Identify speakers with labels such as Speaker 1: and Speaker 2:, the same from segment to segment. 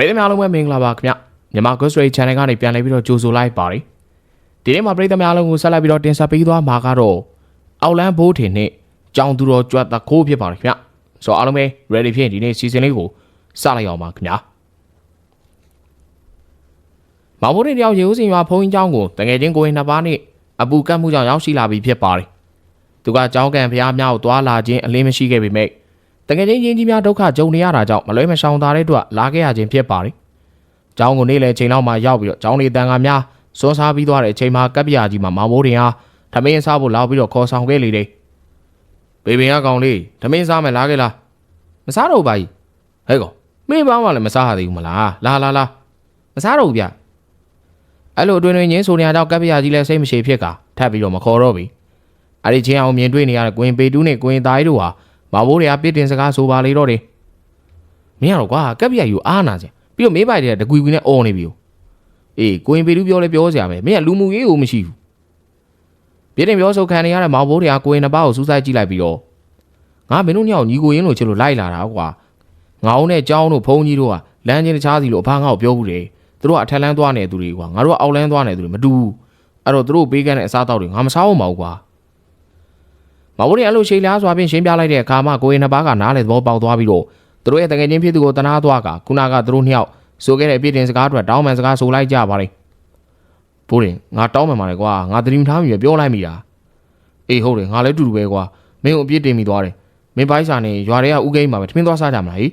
Speaker 1: ပြည်သူများအားလုံးပဲမင်္ဂလာပါခင်ဗျမြန်မာ Ghost Ray Channel ကနေပြန်လည်ပြီးတော့ကြိုဆိုလိုက်ပါတယ်ဒီနေ့မှာပြည်သူများအားလုံးကိုဆက်လက်ပြီးတော့တင်ဆက်ပေးသွားမှာကတော့အောက်လန်းဘိုးထင်နဲ့ကြောင်သူတော်ကြွတ်တခိုးဖြစ်ပါတယ်ခင်ဗျဆိုတော့အားလုံးပဲ ready ဖြစ်ဒီနေ့ season လေးကိုစလိုက်အောင်ပါခင်ဗျာမောင်မိုးတွေတယောက်ရေဦးစင်ရွာဖုန်းကြီးကျောင်းကိုတငယ်ချင်းကိုရင်နှစ်ပါးနဲ့အပူကတ်မှုကြောင့်ရောက်ရှိလာပြီးဖြစ်ပါတယ်သူကကျောင်းကန်ဖျားမြောက်သွားလာခြင်းအလင်းမရှိခဲ့ပေမဲ့ တကယ်ချင်းရင်းကြီးများဒုက္ခကြုံနေရတာကြောင့်မလွဲမရှောင်သာတဲ့အတွက်လာခဲ့ရခြင်းဖြစ်ပါတယ်။ကျောင်းကိုနေ့လယ်ချိန်လောက်မှရောက်ပြီးတော့ကျောင်းလေးတန်ခါများစွန်းစားပြီးသွားတဲ့အချိန်မှာကပ်ပြာကြီးမှာမောင်ဘိုးတင်ဟာထမင်းစားဖို့လောက်ပြီးတော့ခေါ်ဆောင်ခဲ့လေတယ်။ဘေဘင်ကကောင်လေးထမင်းစားမယ်လားခဲ့လား။မစားတော့ဘူးပါကြီး။ဟဲ့ကောင်မင်းဘာမှလည်းမစားရသေးဘူးမလား။လာလာလာမစားတော့ဘူးဗျ။အဲ့လိုအတွင်တွင်ချင်းဆိုနေရတော့ကပ်ပြာကြီးလည်းစိတ်မရှိဖြစ်ကထပ်ပြီးတော့မခေါ်တော့ဘူး။အဲ့ဒီချင်းအောင်မြင်တွေ့နေရတဲ့ကွင်ပေတူးနဲ့ကွင်သားရီတို့ဟာ မောင်ဘိုးတွေကပြစ်တင်စကားဆိုပါလေတော့တယ်။မင်းကတော့ကွာကပ်ပြာကြီးကိုအားနာစရာပြီးတော့မေးပိုက်တဲ့တကွီကွီနဲ့អော်နေပြီ။အေးကိုရင်ပေတူးပြောလဲပြောစရာပဲမင်းကလူမှုရေးကိုမရှိဘူး။ပြစ်တင်ပြောဆိုခံနေရတဲ့မောင်ဘိုးတွေကကိုရင်နှစ်ပါးကိုစူးစိုက်ကြည့်လိုက်ပြီးတော့ငါမင်းတို့ညောင်ညီကိုရင်းလို့ချစ်လို့လိုက်လာတာကွာ။ငါအောင်နဲ့ကြောင်းတို့ဖုန်းကြီးတို့ကလမ်းချင်းတခြားစီလို့အဖားငါ့ကိုပြောဘူးတယ်။သူတို့ကအထက်လန်းသွားနေသူတွေကွာငါတို့ကအောက်လန်းသွားနေသူတွေမတူဘူး။အဲ့တော့သူတို့ပေးကမ်းတဲ့အစားအသောက်တွေငါမစားအောင်မဟုတ်ကွာ။ မောင်ဘိုးတွေအဲ့လိုရှိလားစွာဖြင့်ရှင်းပြလိုက်တဲ့အခါမှာကိုရင်နှစ်ပါးကနားလေသဘောပေါက်သွားပြီးတော့သူတို့ရဲ့တကယ်ချင်းဖြစ်သူကိုတနာသွားကခုနကသူတို့နှစ်ယောက်ဆိုခဲ့တဲ့အပြစ်တင်စကားအတွက်တောင်းပန်စကားဆိုလိုက်ကြပါလေဘိုးရင်ငါတောင်းပန်ပါလေကွာငါသတိမထားမိပဲပြောလိုက်မိတာအေးဟုတ်တယ်ငါလည်းတူတူပဲကွာမင်းကိုအပြစ်တင်မိသွားတယ်မင်းပိုင်းစာနေရွာတွေကဥကိန်းမှာပဲထမင်းသွားစားကြမလားဟိ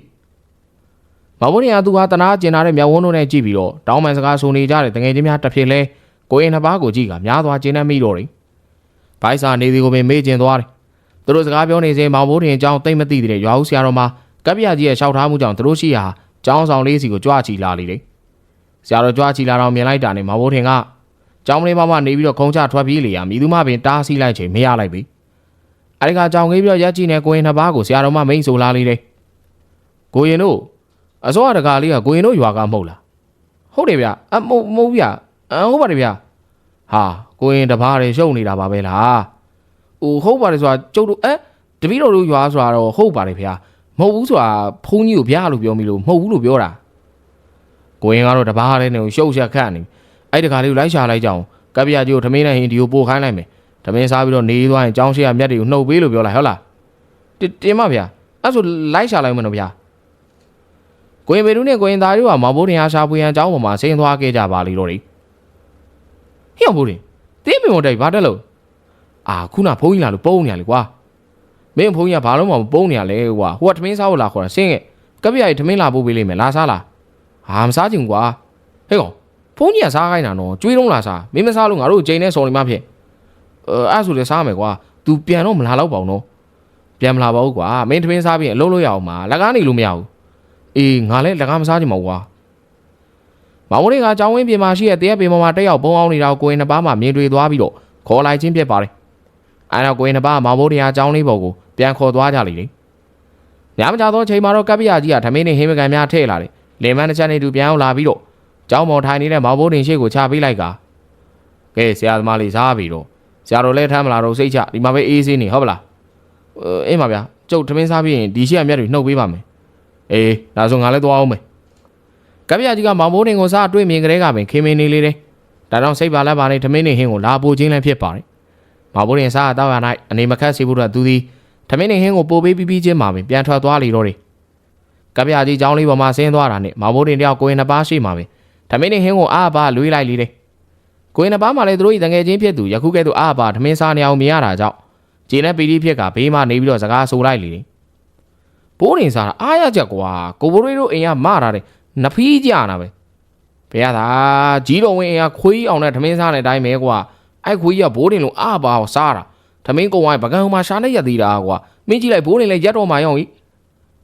Speaker 1: မဘိုးရင်ကသူဟာတနာကျင်လာတဲ့မြောက်ဝန်းတို့နဲ့ကြည့်ပြီးတော့တောင်းပန်စကားဆိုနေကြတဲ့တကယ်ချင်းများတစ်ဖြစ်လဲကိုရင်နှစ်ပါးကိုကြည့်ကများသွားကျင်းနေမိတော့တယ်ဘိုင်းစာနေဒီကိုပင်မေ့ကျင်သွားတယ် သူတို့စကားပြောနေစဉ်မောင်ဘိုးရင်အကြောင်းတိတ်မသိတဲ့ရွာဦးဆရာတော်မှာကပ်ပြကြီးရဲ့လျှောက်ထားမှုကြောင့်သူတို့ရှိရာကျောင်းဆောင်လေးစီကိုကြွချီလာလေတယ်။ဆရာတော်ကြွချီလာတော့မြင်လိုက်တာနဲ့မောင်ဘိုးထင်ကကျောင်းလေးမမနေပြီးတော့ခုံချထွက်ပြေးလေရမိသူမပင်တားဆီးလိုက်ချိန်မရလိုက်ပြီ။အဲဒီကကြောင်ကြီးပြီးတော့ရက်ကြည့်နေကိုရင်နှစ်ပါးကိုဆရာတော်မမိန်ဆိုလာလေတယ်။ကိုရင်တို့အစောတကားလေးကကိုရင်တို့ရွာကမဟုတ်လား။ဟုတ်တယ်ဗျ။အမဟုတ်မဟုတ်ဗျ။အဟုတ်ပါတယ်ဗျ။ဟာကိုရင်တပားတွေရှုပ်နေတာပါပဲလား။ အိုဟုတ်ပါတယ်ဆိုတာကျုပ်တို့အဲတပည့်တော်တို့ရွာဆိုတာတော့ဟုတ်ပါတယ်ဗျာ။မဟုတ်ဘူးဆိုတာဖုန်းကြီးကိုဗျာလို့ပြောမိလို့မဟုတ်ဘူးလို့ပြောတာကိုရင်ကတော့တပားလေးနဲ့ရှုပ်ချက်ခတ်နေအဲ့ဒီတခါလေးကိုလိုက်ရှာလိုက်ကြအောင်ကပ်ပြကြီးကိုထမင်းနဲ့ဟင်းဒီကိုပို့ခိုင်းလိုက်မယ်ထမင်းစားပြီးတော့နေသွားရင်ကြောင်းရှိရမြက်တွေကိုနှုတ်ပေးလို့ပြောလိုက်ဟုတ်လားတင်မဗျာအဲ့ဆိုလိုက်ရှာလိုက်မလို့ဗျာကိုရင်ပေတူးနဲ့ကိုရင်သားတို့ကမောင်ဘိုးတင်အားရှာပွေရန်အကြောင်းပေါ်မှာဆင်းသွားခဲ့ကြပါလိမ့်တော့လေဟေ့ဘိုးတင်တင်းပင်မတိုက်ဘာတက်လို့ အာခုနဖုန်းကြီးလာလို့ပုံနေရလေကွာမင်းဖုန်းကြီးကဘာလို့မှမပုံနေရလဲကွာဟိုကထမင်းစားဖို့လာခေါ်တာဆင်းခဲ့ကပ်ပြကြီးထမင်းလာပို့ပေးလိမ့်မယ်လာစားလားဟာမစားချင်ကွာဟဲ့ကောင်ဖုန်းကြီးကစားခိုင်းတာနော်ကျွေးလုံးလာစားမင်းမစားလို့ငါတို့ချိန်နဲ့စော်နေမှဖြစ်အဲအဲ့ဆိုလေစားမယ်ကွာ तू ပြန်တော့မလာတော့ပါဘူးနော်ပြန်မလာပါဘူးကွာမင်းထမင်းစားပြီးအလုံးလို့ရအောင်မှာလက်ကားနေလို့မရဘူးအေးငါလည်းလက်ကားမစားချင်ပါဘူးကွာမောင်ဝလေးကကြောင်းဝင်းပြင်မှာရှိတဲ့တရက်ပင်ပေါ်မှာတက်ရောက်ပုံအောင်နေတာကိုကိုရင်နှစ်ပါးမှမြင်တွေ့သွားပြီးတော့ခေါ်လိုက်ချင်းဖြစ်ပါတယ် အဲတော့ကိုရင်နှစ်ပါးမောင်ဘိုးတရားကြောင်းလေးပေါ်ကိုပြန်ခေါ်သွားကြလိမ့်လေညမကြသောချိန်မှာတော့ကပ္ပိယကြီးကထမင်းနဲ့ဟင်းမကန်များထည့်လာတယ်လင်မန်းတစ်ချက်နဲ့တူပြန်အောင်လာပြီးတော့ကျောင်းပေါ်ထိုင်နေတဲ့မောင်ဘိုးတင်ရှိကိုချပေးလိုက်ကကဲဆရာသမားလေးစားပြီတော့ဆရာတော်လည်းထမ်းမလာတော့စိတ်ချဒီမှာပဲအေးဆေးနေဟုတ်ပလားအေးပါဗျာကျုပ်ထမင်းစားပြီးရင်ဒီရှိရမြတ်တွေနှုတ်ပေးပါမယ်အေးဒါဆိုငါလည်းသွားအောင်မယ်ကပ္ပိယကြီးကမောင်ဘိုးတင်ကိုစားတွေ့မြင်ကလေးကပင်ခင်မင်းနေလေးတယ်ဒါကြောင့်စိတ်ပါလက်ပါနဲ့ထမင်းနဲ့ဟင်းကိုလာပို့ခြင်းလည်းဖြစ်ပါတယ် မောင်ဘိုးတင်စားတော့ရ၌အနေမခက်စေဖို့တော့သူသည်ထမင်းနဲ့ဟင်းကိုပို့ပေးပြီးပြီးချင်းမှာပင်ပြန်ထွက်သွားလေတော့တယ်ကပြကြီးကျောင်းလေးပေါ်မှာဆင်းသွားတာနဲ့မောင်ဘိုးတင်တယောက်ကိုရင်နှစ်ပါးရှိမှာပဲထမင်းနဲ့ဟင်းကိုအားပါလွေးလိုက်လေတယ်ကိုရင်နှစ်ပါးမှာလည်းသူတို့ဤတငယ်ချင်းဖြစ်သူယခုကဲ့သို့အားပါထမင်းစားနေအောင်မြင်ရတာကြောင့်ဂျင်းနဲ့ပီတိဖြစ်ကဘေးမှာနေပြီးတော့စကားဆိုလိုက်လေတယ်ဘိုးတင်စားတာအားရချက်ကွာကိုဘိုးတို့အိမ်ကမတာတယ်နဖီးကြတာပဲဘယ်ရတာကြီးတော်ဝင်အိမ်ကခွေးအောင်နဲ့ထမင်းစားတဲ့အတိုင်းပဲကွာ အဲ့ခွေးကြီးကဘိုးတင်လို့အားပါစားတာထမင်းကုံဝိုင်းပကံမှာရှာနေရသေးတာကွာမင်းကြည့်လိုက်ဘိုးတင်လည်းရက်တော်မှရောင်းဤ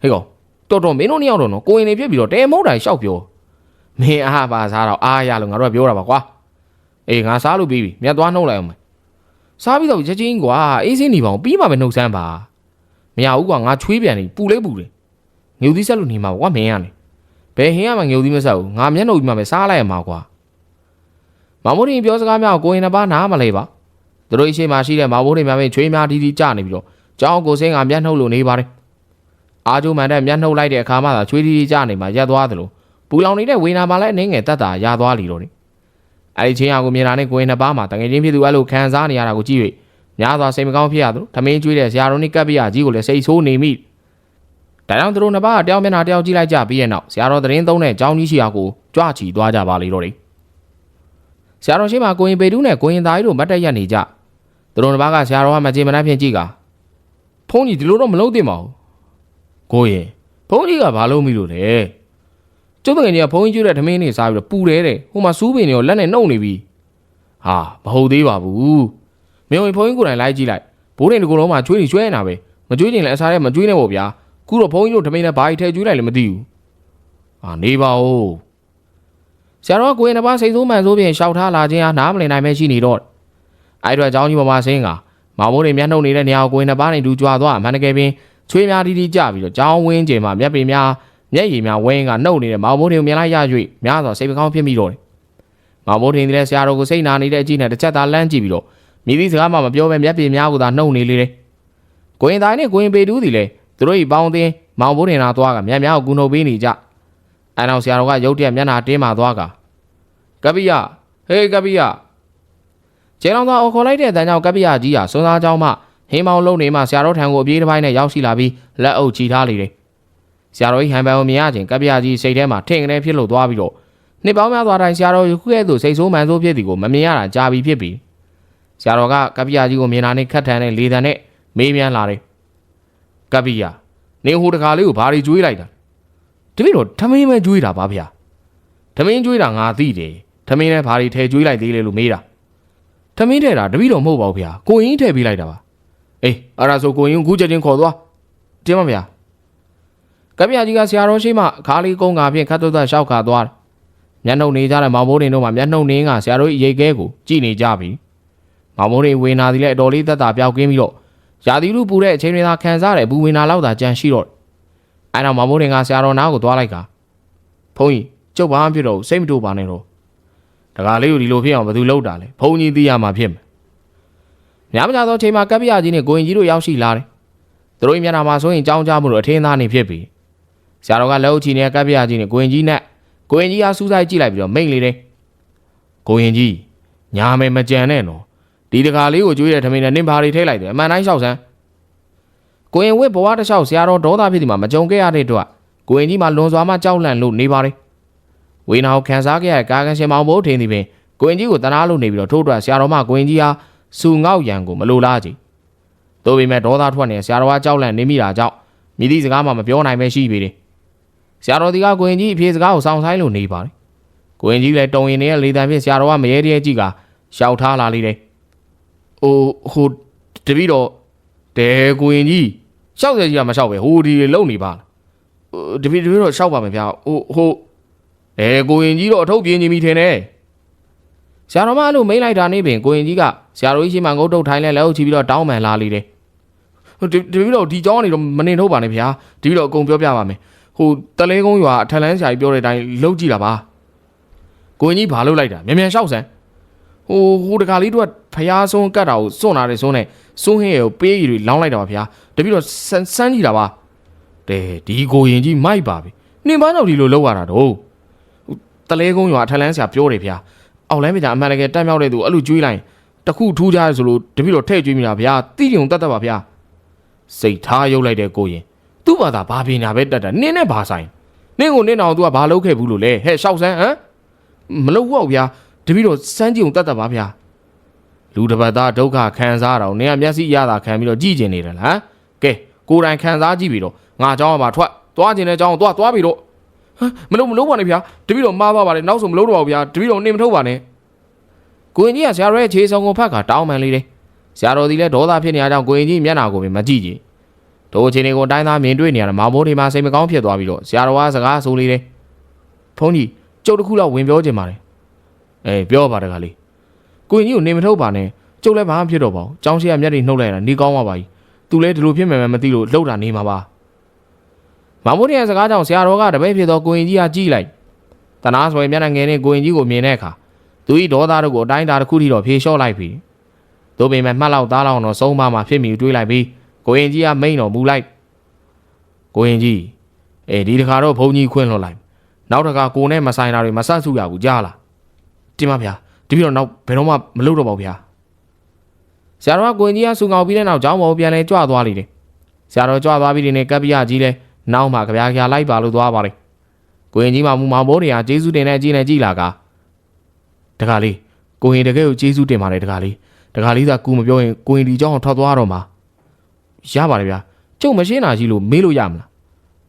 Speaker 1: ဟေးကောင်တော်တော်မင်းတို့နှစ်ယောက်တော့နော်ကိုရင်နေဖြစ်ပြီးတော့တဲမုတ်တိုင်ရှောက်ပြောမင်းအားပါစားတော့အားရလို့ငါတို့ကပြောတာပါကွာအေးငါစားလို့ပြီးပြီမြတ်သွားနှုတ်လိုက်အောင်မယ်စားပြီးတော့ချက်ချင်းကွာအေးစင်းနေပါအောင်ပြီးမှပဲနှုတ်ဆန်းပါမရဘူးကွာငါချွေးပြန်နေပူလေးပူတယ်ငြုပ်သီးဆက်လို့နေမှာကွာမင်းရနေဘယ်ဟင်းရမှငြုပ်သီးမဆက်ဘူးငါမျက်နှုတ်ပြီးမှပဲစားလိုက်ရမှာကွာ မမိုးရင်ပြောစကားများကိုကိုရင်တစ်ပါးနားမလဲပါသူတို့ရှိမှရှိတဲ့မမိုးရင်များပဲချွေးများတီးတီးကြနေပြီးတော့ကြောင်းကိုစင်းကမျက်နှုတ်လို့နေပါတယ်အာကျိုးမှန်တဲ့မျက်နှုတ်လိုက်တဲ့အခါမှသာချွေးတီးတီးကြနေမှရက်သွားသလိုပပူလောင်နေတဲ့ဝေနာမှာလည်းအနှင်းငယ်တက်တာရသွားလီတော့တယ်အဲ့ဒီချင်းအောင်ကိုမြင်တာနဲ့ကိုရင်နှစ်ပါးမှာတငယ်ချင်းဖြစ်သူအဲ့လိုခံစားနေရတာကိုကြည့်၍များစွာစိတ်မကောင်းဖြစ်ရသလိုထမင်းကျွေးတဲ့ဆရာတော်နဲ့ကပ်ပြရကြီးကိုလည်းစိတ်ဆိုးနေမိဒါကြောင့်သူတို့နှစ်ပါးကတယောက်မျက်နှာတယောက်ကြည့်လိုက်ကြပြီးတဲ့နောက်ဆရာတော်သတင်းသုံးတဲ့အကြောင်းကြီးရှိရာကိုကြွချီသွားကြပါလေတော့တယ် ဆရာတော်ရှိမှကိုရင်ပေတူးနဲ့ကိုရင်သားကြီးတို့မတ်တက်ရက်နေကြသူတို့နှစ်ပါးကဆရာတော်ကမကြေမနက်ဖြင့်ကြည့်ကဖုန်းကြီးဒီလိုတော့မလုပ်သင့်ပါဘူးကိုရင်ဖုန်းကြီးကဘာလုပ်မိလို့လဲကျုပ်တကယ်ကြီးကဘုန်းကြီးကျွတဲ့ထမင်းနေစားပြီးတော့ပူတယ်တဲ့ဟိုမှာစူးပင်တွေရောလက်နဲ့နှုတ်နေပြီဟာမဟုတ်သေးပါဘူးမင်းဝင်ဘုန်းကြီးကိုယ်တိုင်လိုက်ကြည့်လိုက်ဘိုးတင်ဒီကိုယ်လုံးမှာကျွေးနေကျွေးနေတာပဲမကျွေးချင်လည်းအစားထဲမကျွေးနဲ့ပေါ့ဗျာခုတော့ဘုန်းကြီးတို့ထမင်းနဲ့ဘာကြီးထဲကျွေးလိုက်လည်းမသိဘူးဟာနေပါဦး ဆရာတော်ကကိုယ်နှစ်ပါးစိတ်ဆိုးမှန်ဆိုးပြင်ရှောက်ထားလာခြင်းဟာနားမလည်နိုင်ပဲရှိနေတော့အဲ့တော့အเจ้าကြီးပေါ်မှာဆင်းကမောင်မိုးတွေမျက်နှုတ်နေတဲ့နေရာကိုကိုယ်နှစ်ပါးနဲ့တူကြွားသွားအမှန်တကယ်ပင်ချွေးများတီးတီးကြပြီးတော့ကြောင်းဝင်းကျင်မှာမျက်ပေများ မျက်ရည်များဝင်းကနှုတ်နေတဲ့မောင်မိုးထင်ကိုမြင်လိုက်ရ၍များစွာစိတ်မကောင်းဖြစ်မိတော့တယ်။မောင်မိုးထင်တဲ့ဆရာတော်ကိုစိတ်နာနေတဲ့အကြည့်နဲ့တစ်ချက်သာလန့်ကြည့်ပြီးတော့မြည်သည့်စကားမှမပြောဘဲမျက်ပြင်များကိုသာနှုတ်နေလေတယ်။ကိုရင်သားနဲ့ကိုရင်ပေတူးစီလဲသူတို့ဤပေါင်းသင်းမောင်မိုးထင်သာသွားကမျက်များကိုကူနှုတ်ပေးနေကြ။ အန်အောင်ဆရာတော်ကရုတ်တရက်မျက်နှာတင်းမာသွားကကပိယဟေးကပိယကျဲတော်သာအော်ခေါ်လိုက်တဲ့အတန်းကြောင့်ကပိယကြီးဟာစွန်းစားကြောင်းမှဟင်းမောင်းလုံးနေမှဆရာတော်ထံကိုအပြေးတစ်ပိုင်းနဲ့ရောက်ရှိလာပြီးလက်အုပ်ချီထားလေတယ်ဆရာတော်ကြီးဟန်ပန်ကိုမြင်ရခြင်းကပိယကြီးစိတ်ထဲမှာထင်ကနေဖြစ်လို့သွားပြီးတော့နှစ်ပေါင်းများစွာတိုင်းဆရာတော်ယခုကဲ့သို့စိတ်ဆိုးမှန်ဆိုးဖြစ်သည်ကိုမမြင်ရတာကြာပြီဖြစ်ပြီဆရာတော်ကကပိယကြီးကိုမြင်တာနဲ့ခတ်ထန်တဲ့လေတံနဲ့မေးမြန်းလာတယ်ကပိယနင်ဟိုတကားလေးကိုဘာတွေကျွေးလိုက်တာ တပည့်တော်ထမင်းပဲကျွေးတာပါဗျာထမင်းကျွေးတာငါသိတယ်ထမင်းနဲ့ဘာတွေထဲကျွေးလိုက်သေးလဲလို့မေးတာထမင်းထဲတာတပည့်တော်မဟုတ်ပါဘူးဗျာကိုရင်ထဲပေးလိုက်တာပါအေးအဲ့ဒါဆိုကိုရင်ကိုကူးချက်ချင်းခေါ်သွားတင်ပါဗျာကပ္ပယကြီးကဆရာတော်ရှိမှခါလေးကုန်းကဖြင့်ခတ်သွတ်သွတ်ရှောက်ခါသွားတယ်။မျက်နှုတ်နေကြတဲ့မောင်မိုးတင်တို့မှမျက်နှုတ်နင်းကဆရာတော်၏ရိတ်ကဲကိုကြည့်နေကြပြီ။မောင်မိုးတင်ဝေနာသည်လည်းအတော်လေးသက်သာပြောက်ကင်းပြီးတော့ရာသီဥတုပူတဲ့အချိန်တွေသာခံစားတဲ့ဘူးဝေနာလောက်သာကြံရှိတော့တယ်။ အဲနောက်မောင်မိုးတင်ကဆရာတော်နားကိုသွားလိုက်ကဘုန်းကြီးကျုပ်ဘာမှဖြစ်တော့ဘူးစိတ်မတူပါနဲ့တော့တကားလေးကိုဒီလိုဖြစ်အောင်ဘယ်သူလုပ်တာလဲဘုန်းကြီးသိရမှာဖြစ်မယ်။ညမကြသောအချိန်မှာကပ္ပယကြီးနဲ့ကိုရင်ကြီးတို့ရောက်ရှိလာတယ်။သူတို့၏မျက်နှာမှာဆိုရင်ကြောင်းကြမှုတို့အထင်းသားနေဖြစ်ပြီ။ဆရာတော်ကလက်အုပ်ချီနဲ့ကပ်ပြကြီးနဲ့ကိုရင်ကြီးနဲ့ကိုရင်ကြီးအားစူးစိုက်ကြည့်လိုက်ပြီးတော့မိန့်လေတယ်ကိုရင်ကြီးညာမယ်မကြံနဲ့နော်ဒီတကားလေးကိုကျွေးတဲ့ထမင်းနဲ့နင့်ဘာတွေထိလိုက်တယ်အမှန်တိုင်းလျှောက်စမ်း ကိုရင်ဝစ်ဘဝတစ်လျှောက်ဆရာတော်ဒေါသဖြစ်ဒီမှာမကြုံခဲ့ရတဲ့အတွက်ကိုရင်ကြီးမှလွန်စွာမှကြောက်လန့်လို့နေပါတယ်ဝေနာကိုခံစားခဲ့ရတဲ့ကာကန်ရှင်မောင်ဘိုးထင်းဒီပင်ကိုရင်ကြီးကိုတနာလို့နေပြီးတော့ထို့အတွက်ဆရာတော်မကိုရင်ကြီးဟာစူငေါက်ရံကိုမလိုလားကြည်တို့ပေမဲ့ဒေါသထွက်နေဆရာတော်ကကြောက်လန့်နေမိတာကြောင့်မြည်သည့်စကားမှမပြောနိုင်ပဲရှိပေတယ်ဆရာတော်ဒီကကိုရင်ကြီးအဖြေစကားကိုစောင့်ဆိုင်လို့နေပါတယ်။ကိုရင်ကြီးလည်းတုံရင်နေတဲ့လေတံဖြင့်ဆရာတော်ကမရေတည်းကြည့်ကရှောက်ထားလာလေတယ်။အိုဟိုတပည့်တော်တဲကိုရင်ကြီး ရှောက်ရကြီးကမရှောက်ပဲဟိုဒီလုံနေပါလားတပီတပီတော့ရှောက်ပါမယ်ဗျာဟိုဟိုအဲကိုရင်ကြီးတော့အထုပ်ပြင်းနေမိထင်တယ်ဆရာတော်မအဲ့လိုမိတ်လိုက်တာနေပင်ကိုရင်ကြီးကဆရာတော်ကြီးရှိမှငုတ်တုတ်ထိုင်းလဲလက်အုပ်ချပြီးတော့တောင်းပန်လာလေတယ်ဒီဒီတော့ဒီကြောင်းနေတော့မနေထုတ်ပါနဲ့ဗျာဒီတော့အကုန်ပြောပြပါမယ်ဟိုတလဲကုန်းရွာအထက်လန်းဆရာကြီးပြောတဲ့အတိုင်းလှုပ်ကြည့်တာပါကိုရင်ကြီးဘာလှုပ်လိုက်တာမြန်မြန်ရှောက်စမ်း ဟိုဟိုတခါလေးတို့ကဖျားဆုံးကတ်တာကိုစွန့်လာတယ်စွန့်နဲ့စွန့်ဟင်းရကိုပေးရည်တွေလောင်းလိုက်တာပါဗျာတပိတော့စမ်းစမ်းကြည့်တာပါတဲဒီကိုရင်ကြီးမိုက်ပါပြီနင်ဘာကြောင့်ဒီလိုလုပ်ရတာတော့ဟိုတလဲကုန်းရွာအထက်လန်းဆရာပြောတယ်ဗျာအောက်လန်းပြန်အမှန်တကယ်တက်မြောက်တဲ့သူအဲ့လိုကြွေးလိုက်တခုထူးကြရဆိုလို့တပိတော့ထဲ့ကြွေးမိတာဗျာတိကျုံတတ်တတ်ပါဗျာစိတ်ထားရုပ်လိုက်တဲ့ကိုရင်သူ့ဘာသာဘာပညာပဲတတ်တာနင်းနဲ့ဘာဆိုင်နင်းကိုနင်းအောင် तू ကဘာလုပ်ခဲ့ဘူးလို့လဲဟဲ့ရှောက်စမ်းဟမ်မလုပ်ဘူးဗျာ တပည့်တော်စမ်းကြည့်အောင်တတ်တတ်ပါဗျာလူတစ်ပတ်သားဒုက္ခခံစားတာကိုနင်ကမျက်စိရတာခံပြီးတော့ကြည်ကျင်နေတယ်လားကဲကိုယ်တိုင်ခံစားကြည့်ပြီးတော့ငါเจ้าကမှထွက်သွားခြင်းတဲ့เจ้าကိုသွားသွားပြီးတော့ဟမ်မလုပ်မလုပ်ပါနဲ့ဗျာတပည့်တော်မှားပါပါတယ်နောက်ဆိုမလုပ်တော့ပါဘူးဗျာတပည့်တော်နင်မထုတ်ပါနဲ့ကိုရင်ကြီးကဆရာတော်ရဲ့ခြေဆောင်ကိုဖတ်ခါတောင်းပန်လေးတယ်ဆရာတော်ဒီလဲဒေါသဖြစ်နေရကြောင်းကိုရင်ကြီးမျက်နှာကိုပင်မကြည့်ကြည့် တို့အချိန်တွေကိုတိုင်းသားမြင်တွေ့နေရတာမောင်မိုးတွေမှာစိတ်မကောင်းဖြစ်သွားပြီးတော့ဆရာတော်ကစကားဆိုလေးတယ်ဖုန်းကြီးကျုပ်တစ်ခုလောက်ဝင်ပြောချင်ပါတယ် အေးပြောပါတခါလေးကိုရင်ကြီးကိုနေမထုတ်ပါနဲ့ကျုပ်လည်းဘာမှဖြစ်တော့ပါဘူးကျောင်းရှိကမျက်တွေနှုတ်လိုက်တာနေကောင်းပါပါကြီးသူလည်းဒီလိုဖြစ်မယ်မသိလို့လှုပ်တာနေမှာပါမောင်မိုးတွေရဲ့စကားကြောင့်ဆရာတော်ကတပည့်ဖြစ်သောကိုရင်ကြီးကကြည့်လိုက်တနာဆွေမျက်နှာငယ်နဲ့ကိုရင်ကြီးကိုမြင်တဲ့အခါသူဤဒေါသတို့ကိုအတိုင်းအတာတစ်ခုထိတော့ဖြေလျှော့လိုက်ပြီတို့ပေမဲ့မှတ်လောက်သားလောက်တော့ဆုံးမမှာဖြစ်မိတွေးလိုက်ပြီးကိုရင်ကြီးကမိန်တော်မူလိုက်ကိုရင်ကြီးအဲဒီတခါတော့ဘုန်းကြီးခွင့်လွှတ်လိုက်နောက်တကကိုနဲ့မဆိုင်တာတွေမဆက်စုရဘူးကြားလား တင်ပါဗျာဒီပြီးတော့နောက်ဘယ်တော့မှမလုပ်တော့ပါဘူးဗျာဆရာတော်ကကိုရင်ကြီးကစူငေါပြီးတဲ့နောက်ကျောင်းပေါ်ပြန်လဲကြွသွားလိမ့်တယ်ဆရာတော်ကြွသွားပြီးတဲ့နေ့ကပ်ပြရကြီးလဲနောက်မှကြပြားကြလိုက်ပါလို့သွားပါတယ်ကိုရင်ကြီးမှမူမောင်ဘိုးတွေကကျေးဇူးတင်တဲ့ကြည်နဲ့ကြည်လာကတခါလေးကိုရင်တကယ်ကိုကျေးဇူးတင်ပါတယ်တခါလေးတခါလေးသာကူမပြောရင်ကိုရင်ဒီကျောင်းကိုထွက်သွားတော့မှာရပါတယ်ဗျာကျုပ်မရှင်းတာကြီးလို့မေးလို့ရမလား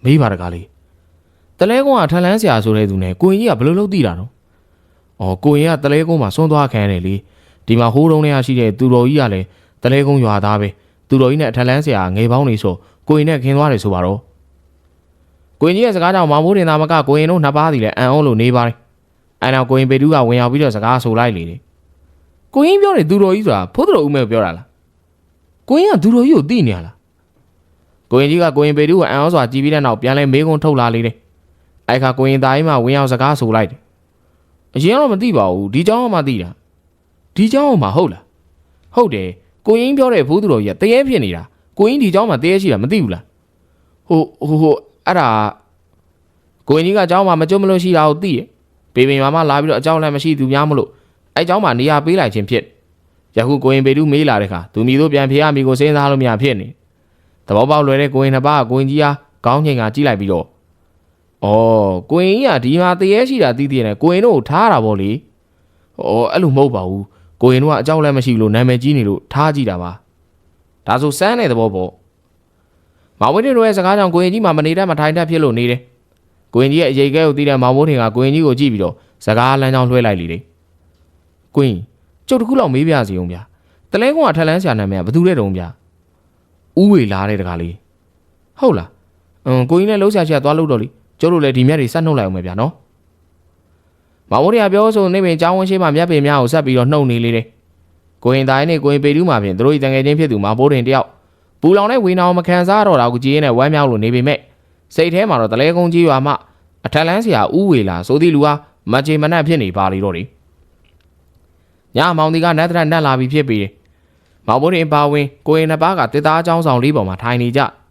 Speaker 1: မေးပါတခါလေးတလဲကုန်းကထလန်းဆရာဆိုတဲ့သူနဲ့ကိုရင်ကြီးကဘယ်လိုလုပ်သိတာတော့။ အော်ကိုရင်ကတလဲကုန်းမှာဆွန်းသွားခံရတယ်လေ။ဒီမှာဟိုးတုံးထဲရရှိတဲ့သူတော်ကြီးကလည်းတလဲကုန်းရွာသားပဲ။သူတော်ကြီးနဲ့ထလန်းဆရာငယ်ပေါင်းနေဆိုကိုရင်နဲ့ခင်သွားတယ်ဆိုပါတော့။ကိုရင်ကြီးရဲ့စကားကြောင့်မောင်မိုးတင်သားမကကိုရင်တို့နှစ်ပါးစီလည်းအံ့ဩလို့နေပါတယ်။အဲနောက်ကိုရင်ပေတူးကဝင်ရောက်ပြီးတော့စကားဆိုလိုက်လေတယ်။ကိုရင်ပြောတယ်သူတော်ကြီးဆိုတာဖိုးတော်ဦးမဲကိုပြောတာလား။ကိုရင်ကသူတော်ကြီးကိုသိနေရလား။ကိုရင်ကြီးကကိုရင်ပေတူးကိုအံ့ဩစွာကြည်ပြီးတဲ့နောက်ပြန်လဲမေးခွန်းထုတ်လာလေတယ်။အဲ့ခါကိုရင်သားကြီးမှဝင်ရောက်စကားဆိုလိုက်တယ် အရင်ကတော့မသိပါဘူးဒီเจ้าမှသိတာဒီเจ้าမှဟုတ်လားဟုတ်တယ်ကိုရင်ပြောတဲ့ဘိုးသူတော်ကြီးကတရေဖြစ်နေတာကိုရင်ဒီเจ้าမှတရေရှိတာမသိဘူးလားဟိုဟိုဟိုအဲ့ဒါကိုရင်ကြီးကเจ้าမှမကြုံမလို့ရှိတာကိုသိရပေပင်မမလာပြီးတော့အเจ้าလည်းမရှိသူများမလို့အဲ့เจ้าမှနေရာပေးလိုက်ခြင်းဖြစ်ယခုကိုရင်ပေတူးမေးလာတဲ့ခါသူမိတို့ပြန်ဖေးရမိကိုစဉ်းစားလို့မရဖြစ်နေသဘောပေါက်လွယ်တဲ့ကိုရင်နှစ်ပါးကကိုရင်ကြီးအားကောင်းချိန်ကကြည့်လိုက်ပြီးတော့ ။ အော်ကိုရင်ကြီးကဒီမှာတရေရှိတာသိသိနဲ့ကိုရင်တို့ကိုထားတာပေါ့လေ။အော်အဲ့လိုမဟုတ်ပါဘူး။ကိုရင်တို့ကအကြောက်လည်းမရှိလို့နာမည်ကြီးနေလို့ထားကြည့်တာပါ။ဒါဆိုစမ်းတဲ့သဘောပေါ့။မောင်ဝင်းတို့ရဲ့စကားကြောင့်ကိုရင်ကြီးမှမနေတတ်မထိုင်တတ်ဖြစ်လို့နေတယ်။ကိုရင်ကြီးရဲ့အရေးကဲကိုသိတဲ့မောင်မိုးထင်ကကိုရင်ကြီးကိုကြည့်ပြီးတော့စကားလမ်းကြောင်းလွှဲလိုက်လေတယ်။ကိုရင်ကျုပ်တခုလောက်မေးပြစီအောင်ဗျာ။တလဲကုန်းကထက်လန်းဆရာနာမည်ကဘယ်သူလဲတုံးဗျာ။ဥဝေလာတဲ့တကားလေး။ဟုတ်လား။အင်းကိုရင်လည်းလှုပ်ရှားချာသွားလို့တော့လေ။ ကျုပ်တို့လည်းဒီမြက်တွေဆက်နှုတ်လိုက်အောင်ပဲဗျာနော်။မောင်မိုးရပြောဆိုနေပင်ကျောင်းဝင်းရှိမှမြက်ပင်များကိုဆက်ပြီးတော့နှုတ်နေလေတယ်။ကိုရင်တိုင်းနဲ့ကိုရင်ပေတူးမှဖြင့်တို့ဤတန်ငယ်ချင်းဖြစ်သူမောင်ဘိုးတင်တယောက်ပူလောင်တဲ့ဝေနာအောင်မခံစားတော့တာကိုကြည်ရင်နဲ့ဝမ်းမြောက်လို့နေပေမဲ့စိတ်ထဲမှာတော့တလဲကုန်းကြီးရွာမှအထက်လန်းဆရာဥဝေလာဆိုသည့်လူဟာမချေမနှက်ဖြစ်နေပါလေတော့တယ်။ညမောင်ဒီကနတ်တရနတ်လာပြီးဖြစ်ပြီးတယ်။မောင်ဘိုးတင်ပါဝင်ကိုရင်နှစ်ပါးကတစ်သားအကြောင်းဆောင်လေးပေါ်မှာထိုင်နေကြ။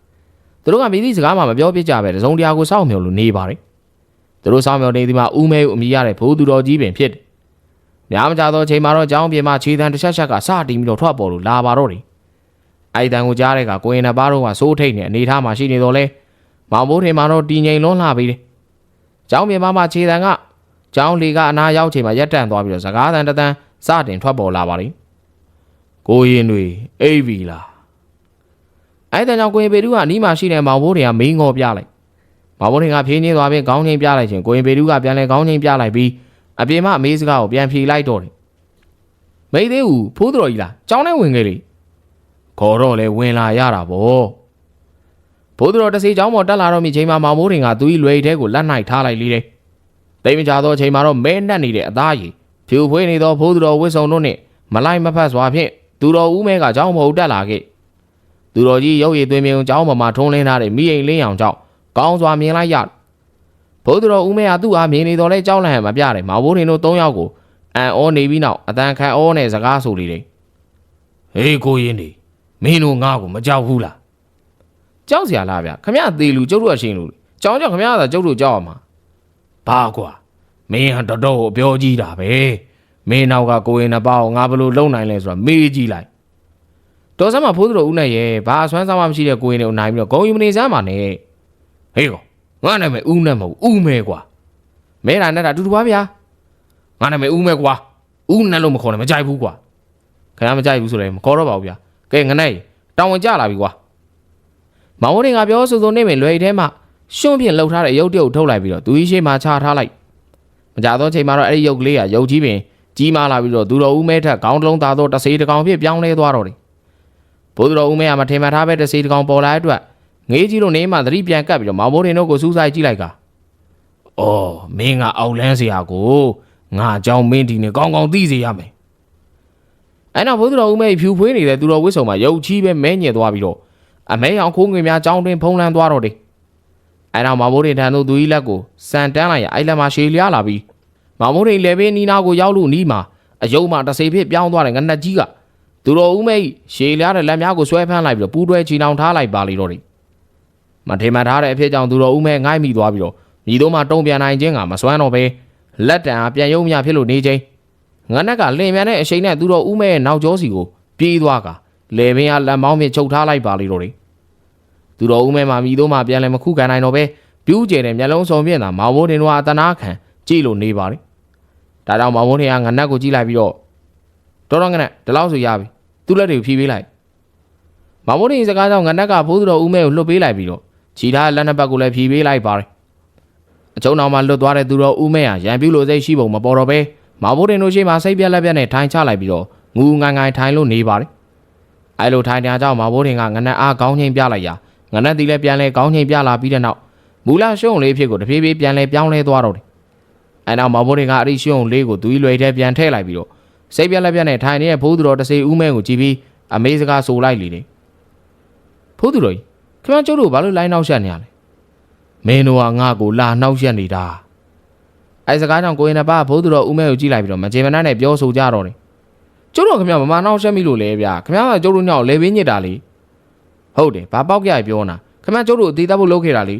Speaker 1: သူတို့ကမိသည့်စကားမှမပြောပြကြပဲတစုံတရာကိုစောင့်မျှော်လို့နေပါတယ်။သူတို့စောင့်မျှော်နေဒီမှာဦးမဲကိုအမိရတဲ့ဘိုးသူတော်ကြီးပင်ဖြစ်တယ်။များမကြသောအချိန်မှာတော့ကျောင်းပြင်မှာခြေတံတစ်ချက်ချက်ကစတင်ပြီးတော့ထွက်ပေါ်လို့လာပါတော့တယ်။အဲ့ဒီတန်ကိုကြားတဲ့ကကိုရင်နှစ်ပါးတို့ကစိုးထိတ်နေအနေထားမှာရှိနေတော့လဲမောင်ဘိုးထင်မှာတော့တည်ငြိမ်လွန်းလာပြီ။ကျောင်းပြင်မှာမှခြေတံကကျောင်းလေကအနာရောက်ချိန်မှာရက်တန့်သွားပြီးတော့စကားတန်တစ်တန်စတင်ထွက်ပေါ်လာပါလိမ့်။ကိုရင်တွေအိပ်ပြီလား အဲ့တဲ့ကြောင့်ကိုရင်ပေတူးကအနီးမှာရှိတဲ့မောင်ဘိုးတွေကမင်းငေါ်ပြလိုက်မောင်ဘိုးတွေကဖြင်းချင်းသွားပြီးခေါင်းချင်းပြလိုက်ချင်းကိုရင်ပေတူးကပြန်လဲခေါင်းချင်းပြလိုက်ပြီးအပြင်မှာအမေးစကားကိုပြန်ဖြေလိုက်တော့တယ်မိသေးဘူးဖိုးတော်ကြီးလားကြောင်းနဲ့ဝင်ခဲ့လေခေါ်တော့လဲဝင်လာရတာဗောဘိုးတော်တစီကျောင်းပေါ်တက်လာတော့မြချိန်မှာမောင်ဘိုးတွေကသူ့လွယ်ထဲကိုလက်နိုင်ထားလိုက်လေတယ်တိတ်မကြတော့ချိန်မှာတော့မဲနှက်နေတဲ့အသားကြီးဖြူဖွေးနေသောဘိုးတော်ဝစ်စုံတို့နဲ့မလိုက်မဖက်စွာဖြင့်သူတော်ဦးမဲကကျောင်းပေါ်တက်လာခဲ့ သူတော်ကြီးရုပ်ရည်သွင်းမြုံကျောင်းပေါ်မှာထုံးလင်းထားတဲ့မိအိမ်လင်းရောင်ကြောင့်ကောင်းစွာမြင်လိုက်ရဘုဒ္ဓတော်ဦးမေကသူ့အားမြင်နေတော်လဲကြောက်လန့်ဟန်မပြတယ်မောင်ဘိုးထင်တို့၃ယောက်ကိုအန်အောနေပြီးနောက်အတန်ခံအောနဲ့စကားဆိုလေတယ်ဟေးကိုရင်နေမင်းတို့ငါ့ကိုမကြောက်ဘူးလားကြောက်เสียလားဗျခမရသေးလူကျုပ်တို့အရှင်လူကြောင်းကြောင့်ခမရသာကျုပ်တို့ကြောက်ရမှာဘာကွာမင်းဟာတော်တော်ကိုအပြောကြီးတာပဲမင်းနောက်ကကိုရင်နှစ်ပါးကိုငါဘယ်လိုလုံနိုင်လဲဆိုတာမေးကြည့်လိုက် တော်စမ်းမှာဖိုးသူတော်ဦးနဲ့ရဲ့ဘာအစွမ်းစားမှမရှိတဲ့ကိုရင်တွေကိုနိုင်ပြီးတော့ဂုံယူမနေစမ်းပါနဲ့ဟေးကောငါနာမည်ဦးနဲ့မဟုတ်ဦးမဲကွာမဲတာနဲ့တာအတူတူပါဗျာငါနာမည်ဦးမဲကွာဦးနဲ့လို့မခေါ်နဲ့မကြိုက်ဘူးကွာခင်ဗျားမကြိုက်ဘူးဆိုလည်းမခေါ်တော့ပါဘူးဗျာကဲငနဲ့တောင်းဝင်ကြလာပြီကွာမောင်ဝင်းကပြောဆိုဆိုနေမယ်လွယ်ထဲမှာရှွန့်ဖြင့်လှုပ်ထားတဲ့ရုပ်တရက်ကိုထုတ်လိုက်ပြီးတော့သူကြီးရှိမှချထားလိုက်မကြတော့ချိန်မှာတော့အဲ့ဒီရုပ်ကလေးကရုပ်ကြီးပင်ကြီးမားလာပြီးတော့သူတော်ဦးမဲထက်ခေါင်းတစ်လုံးသားသောတဆေးတစ်ကောင်ဖြစ်ပြောင်းလဲသွားတော့တယ် ဘိုးတော်ဦးမေကမထင်မှတ်ထားပဲတစ်စီတစ်ကောင်ပေါ်လာတဲ့အတွက်ငေးကြီးလို့နေမှသတိပြန်ကပ်ပြီးတော့မောင်ဘိုးတင်တို့ကိုစူးစိုက်ကြည့်လိုက်က။အော်မင်းကအောက်လန်းစရာကိုငါအကြောင်းမင်းဒီနေကောင်းကောင်းသိစေရမယ်။အဲ့နောက်ဘိုးတော်ဦးမေဖြူဖွေးနေတဲ့သူတော်ဝစ်ဆုံမှာရုပ်ချီးပဲမဲညက်သွားပြီးတော့အမဲအောင်ခိုးငွေများကြောင်းတွင်ဖုံးလန်းသွားတော့တယ်။အဲ့နောက်မောင်ဘိုးတင်ထံသို့သူကြီးလက်ကိုစံတန်းလိုက်ရအဲ့လက်မှာရှည်လျားလာပြီးမောင်ဘိုးတင်လည်းပဲနီနာကိုရောက်လို့နီးမှာအယုံမှာတဆေဖြစ်ပြောင်းသွားတဲ့ငနက်ကြီးက သူတော်ဦးမိတ်ရှည်လျားတဲ့လက်များကိုဆွဲဖမ်းလိုက်ပြီးတော့ပူးတွဲချီနှောင်ထားလိုက်ပါလေတော့တယ်မထေမှန်ထားတဲ့အဖြစ်ကြောင့်သူတော်ဦးမဲငိုက်မိသွားပြီးတော့မြည်တို့မှတုံပြန်နိုင်ခြင်းကမစွမ်းတော့ပဲလက်တံအားပြန်ယုံမြဖြစ်လို့နေချင်းငနက်ကလင်မြန်တဲ့အချိန်နဲ့သူတော်ဦးမဲရဲ့နောက်ကျောစီကိုပြေးသွားကလေပင်ကလက်မောင်းမြချုပ်ထားလိုက်ပါလိတော့တယ်သူတော်ဦးမဲမှာမြည်တို့မှပြန်လဲမခုခံနိုင်တော့ပဲပြူးကျဲတဲ့မျက်လုံးစုံပြင်းတာမောင်ဘိုးတင်တို့ကအတနာခံကြည့်လို့နေပါလေဒါကြောင့်မောင်ဘိုးတင်ကငနက်ကိုကြည့်လိုက်ပြီးတော့ တော်တော်ငနက်ဒီလောက်ဆိုရပြီသူ့လက်တွေကိုဖြီးပေးလိုက်မောင်ဘိုးတင်စကားကြောင့်ငနက်ကဖိုးသူတော်ဦးမဲကိုလွတ်ပေးလိုက်ပြီးတော့ခြိထားလက်နှစ်ပတ်ကိုလည်းဖြီးပေးလိုက်ပါတယ်အချုံတော်မှာလွတ်သွားတဲ့သူတော်ဦးမဲဟာရံပြူလို့စိတ်ရှိပုံမပေါ်တော့ပဲမောင်ဘိုးတင်တို့ရှိမှစိတ်ပြက်လက်ပြက်နဲ့ထိုင်ချလိုက်ပြီးတော့ငူငိုင်ငိုင်ထိုင်လို့နေပါတယ်အဲလိုထိုင်တဲ့အကြောင်းမောင်ဘိုးတင်ကငနက်အားကောင်းချင်းပြလိုက်ရာငနက်တီလည်းပြန်လဲကောင်းချင်းပြလာပြီးတဲ့နောက်မူလရှုံးလေးဖြစ်ကိုတဖြည်းဖြည်းပြန်လဲပြောင်းလဲသွားတော့တယ်။အဲနောက်မောင်ဘိုးတွေကအရိရှုံးလေးကိုသူ့လွယ်ထဲပြန်ထည့်လိုက်ပြီးတော့ စိတ်ပြက်လက်ပြက်နဲ့ထိုင်နေတဲ့ဖိုးသူတော်တစေဦးမဲကိုကြည့်ပြီးအမေးစကားဆိုလိုက်လေတယ်။ဖိုးသူတော်ကြီးခင်ဗျားကျုပ်တို့ဘာလို့လိုင်းနောက်ရှက်နေရလဲ။မင်းတို့ကငါ့ကိုလာနှောက်ရှက်နေတာ။အဲစကားကြောင့်ကိုရင်နှစ်ပါးဖိုးသူတော်ဦးမဲကိုကြည့်လိုက်ပြီးတော့မကြေမနက်နဲ့ပြောဆိုကြတော့တယ်။ကျုပ်တို့ခင်ဗျားမမနှောက်ရှက်မိလို့လေဗျာ။ခင်ဗျားကကျုပ်တို့ညောက်လေပင်းညစ်တာလေ။ဟုတ်တယ်ဘာပေါက်ကြရပြောနာ။ခင်ဗျားကျုပ်တို့အသေးသက်ဖို့လုပ်ခဲ့တာလေ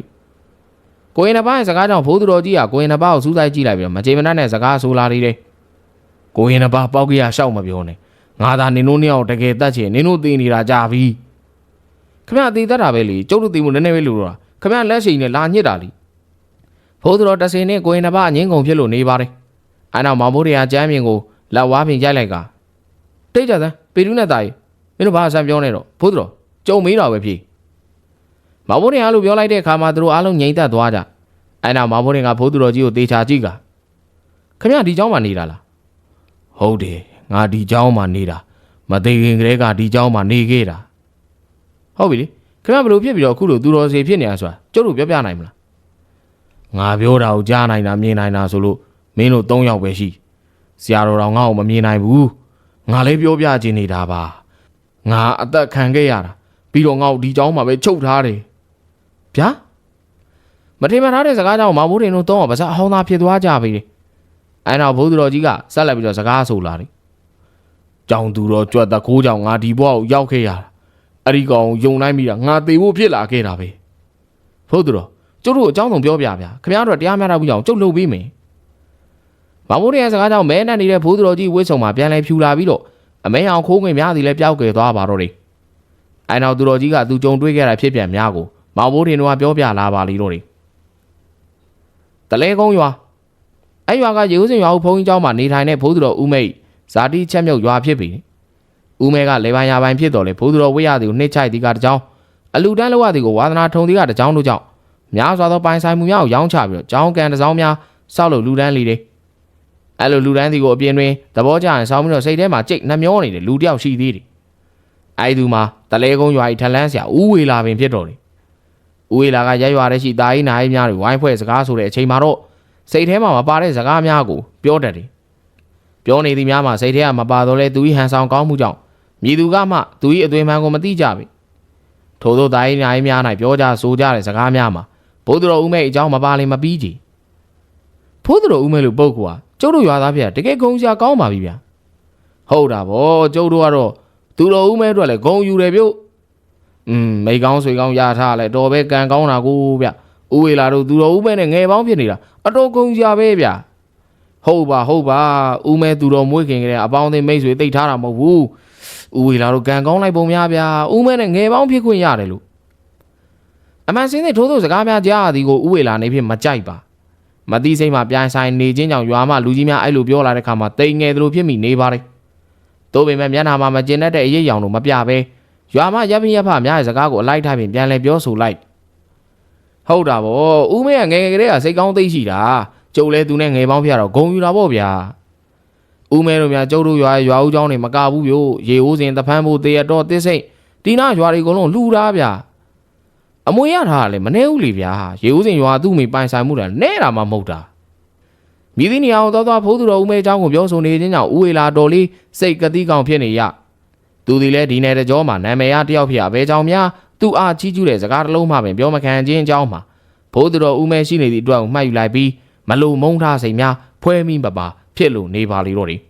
Speaker 1: ။ကိုရင်နှစ်ပါးရဲ့စကားကြောင့်ဘိုးသူတော်ကြီးကကိုရင်နှစ်ပါးကိုစူးစိုက်ကြည့်လိုက်ပြီးတော့မကြေမနက်နဲ့စကားဆိုလာလေးတယ်။ ကိုရင်နှစ်ပါးပေါက်ကြီးကရှောက်မပြောနဲ့။ငါသာနင်တို့နှစ်ယောက်တကယ်တတ်ချင်နင်တို့သိနေတာကြာပြီ။ခမရသိတတ်တာပဲလေကျုပ်တို့သိမှုနည်းနည်းပဲလို့တော့ခမရလက်ရှိနဲ့လာညစ်တာလीဘိုးသူတော်တစင်နဲ့ကိုရင်နှစ်ပါးအငင်းကုန်ဖြစ်လို့နေပါတယ်။အဲနောက်မောင်ဘိုးတွေကကျမ်းမြင်ကိုလက်ဝါးပင်ရိုက်လိုက်ကတိတ်ကြစမ်းပေတူးနဲ့တာကြီးမင်းတို့ဘာအဆန်းပြောနေတော့ဘိုးသူတော်ကြုံမေးတော့ပဲဖြေ။ မောင်ဘိုးတင်အားလို့ပြောလိုက်တဲ့အခါမှာသူတို့အားလုံးငြိမ်သက်သွားကြ။အဲနောက်မောင်ဘိုးတင်ကဖိုးသူတော်ကြီးကိုတေချာကြည့်ကခင်ဗျဒီเจ้าမှာနေတာလား။ ဟုတ်တယ်ငါဒီเจ้าမှာနေတာမသေးခင်ကလေးကဒီเจ้าမှာနေခဲ့တာ။ဟုတ်ပြီလေခင်ဗျဘယ်လိုဖြစ်ပြီးတော့အခုလိုသူတော်စီဖြစ်နေရဆိုတာကျုပ်တို့ပြောပြနိုင်မလား။ငါပြောတာကိုကြားနိုင်တာမြင်နိုင်တာဆိုလို့မင်းတို့၃ယောက်ပဲရှိ။ဆရာတော်တော်ငါ့ကိုမမြင်နိုင်ဘူး။ငါလည်းပြောပြချင်နေတာပါ။ငါအသက်ခံခဲ့ရတာပြီးတော့ငါ့ကိုဒီเจ้าမှာပဲချုပ်ထားတယ်။ ဗျာမထေမထားတဲ့စကားကြောင့်မောင်ဘိုးတင်တို့တော့ဗစားအဟောင်းသားဖြစ်သွားကြပြီလေ အဲနောက်ဘိုးသူတော်ကြီးကဆက်လက်ပြီးတော့စကားဆိုလာတယ်ကြောင်သူတော်ကြွက်တကိုးကြောင့်ငါဒီဘဝကိုရောက်ခဲ့ရတာအဲ့ဒီကောင်ယုံနိုင်မိတာငါသေဖို့ဖြစ်လာခဲ့တာပဲဘိုးသူတော်ကျုပ်တို့အကြောင်းဆုံးပြောပြဗျာခင်ဗျားတို့တရားမျှတမှုကြောင့်ကျုပ်လုပ်ပြီးမယ်မောင်ဘိုးတင်ရဲ့စကားကြောင့်မဲနဲ့နေတဲ့ဘိုးသူတော်ကြီးဝိဆုံမှာပြန်လဲဖြူလာပြီးတော့အမဲအောင်ခိုးငွေများသည်လည်းပျောက်ကွယ်သွားပါတော့တယ်အဲနောက်သူတော်ကြီးကသူကြုံတွေ့ခဲ့တာဖြစ်ပြန်များကိုမောင်ဘိုးတင်တို့ကပြောပြလာပါလိမ့်တော့တယ်။တလဲကုန်းရွာ အဲ့ရွာကရေဦးစင်ရွာဟုတ်ဘုန်းကြီးကျောင်းမှာနေထိုင်တဲ့ဘိုးသူတော်ဦးမိတ်ဇာတိချက်မြုပ်ရွာဖြစ်ပြီဦးမဲကလေပိုင်းရာပိုင်းဖြစ်တော်လေဘိုးသူတော်ဝိရသည်ကိုနှိမ့်ချိုက်သည်ကတကြောင်အလူတန်းလောက်သည်ကိုဝါသနာထုံသည်ကတကြောင်တို့ကြောင့်များစွာသောပိုင်ဆိုင်မှုများကိုရောင်းချပြီးတော့ကျောင်းကန်တစောင်းများဆောက်လို့လူတန်းလီတယ်အဲ့လိုလူတန်းသည်ကိုအပြင်တွင်သဘောကျရင်ဆောင်းပြီးတော့စိတ်ထဲမှာကြိတ်နှမျောနေတယ်လူတယောက်ရှိသေးတယ်အဲ့ဒီသူမှာတလဲကုန်းရွာ၏ထလန်းဆရာဦးဝေလာပင်ဖြစ်တော်လေဦးဝေလာကရက်ရွာထဲရှိသားကြီးနားကြီးများတွေဝိုင်းဖွဲ့စကားဆိုတဲ့အချိန်မှာတော့ စိတ်ထဲမှာမပါတဲ့စကားများကိုပြောတတ်တယ်။ပြောနေသည်များမှာစိတ်ထဲကမပါတော့လဲသူ၏ဟန်ဆောင်ကောင်းမှုကြောင့်မြည်သူကမှသူ၏အသွင်မှန်ကိုမသိကြပြီ။ထို့သောတာကြီးနာကြီးများ၌ပြောကြဆိုကြတဲ့စကားများမှာဘိုးသူတော်ဦးမဲအကြောင်းမပါလင်မပြီးကြည်။ဖိုးသူတော်ဦးမဲလို့ပုတ်ကွာကျုပ်တို့ရွာသားပြတကယ်ဂုံစရာကောင်းပါပြီဗျာ။ဟုတ်တာဗောကျုပ်တို့ကတော့သူတော်ဦးမဲတို့ကလည်းဂုံယူတယ်ပြုတ်။อืมမိကောင်းဆွေကောင်းရထားလဲတော်ပဲကံကောင်းတာကိုဗျ ဥဝေလာတို့သူတော်ဥမဲနဲ့ငယ်ပေါင်းဖြစ်နေတာအတော်ကုန်ကြပဲဗျဟုတ်ပါဟုတ်ပါဥမဲသူတော်မွေးခင်ကလေးအပေါင်းအသင်းမိတ်ဆွေတိတ်ထားတာမဟုတ်ဘူးဥဝေလာတို့ကံကောင်းလိုက်ပုံများဗျဥမဲနဲ့ငယ်ပေါင်းဖြစ်ခွင့်ရတယ်လို့အမှန်စင်းတဲ့ထိုးထိုးစကားများကြားရသည်ကိုဥဝေလာနေဖြစ်မကြိုက်ပါမသိစိတ်မှပြန်ဆိုင်နေခြင်းကြောင့်ရွာမှလူကြီးများအဲ့လိုပြောလာတဲ့ခါမှာတိမ်ငယ်သလိုဖြစ်မိနေပါတယ်သို့ပေမဲ့မျက်နှာမှာမကျင်တတ်တဲ့အရေးအယောင်တို့မပြဘဲရွာမရပ်ပြရပ်ဖများရဲ့စကားကိုအလိုက်ထားပြင်ပြန်လဲပြောဆိုလိုက် ဟုတ်တာဗောဦးမေကငယ်ငယ်ကလေးကစိတ်ကောင်းသိရှိတာကျုပ်လဲသူနဲ့ငယ်ပေါင်းဖျားတော့ဂုံယူတာဗောဗျာဦးမဲတို့များကျုပ်တို့ရွာရဲ့ရွာဦးเจ้าနေမကဘူးဗျို့ရေဦးစင်တဖန်းဖို့တေရတော့တစ်စိတ်ဒီနာရွာတွေအကုန်လုံးလှူတာဗျာအမွေရထားတာလေမနှဲဘူးလေဗျာရေဦးစင်ရွာသူ့မိပိုင်ဆိုင်မှုတာနဲတာမှမဟုတ်တာမိသည့်နေရာကိုသွားသွားဖိုးသူတော်ဦးမဲเจ้าကိုပြောဆိုနေခြင်းကြောင့်ဦးဝေလာတော်လေးစိတ်ကတိကောင်ဖြစ်နေရ သူဒီလဲဒီနယ်တကြောမှာနာမည်ရတယောက်ဖြစ်အဘဲကြောင့်များ သူ့အားချီးကျူးတဲ့စကားတစ်လုံးမှပင်ပြောမခံခြင်းအကြောင်းမှာဘိုးသူတော်ဦးမဲရှိနေသည့်အတွက်ကိုမှတ်ယူလိုက်ပြီးမလုံမုန်းထားစိတ်များဖွဲမိမပါဖြစ်လို့နေပါလေတော့တယ်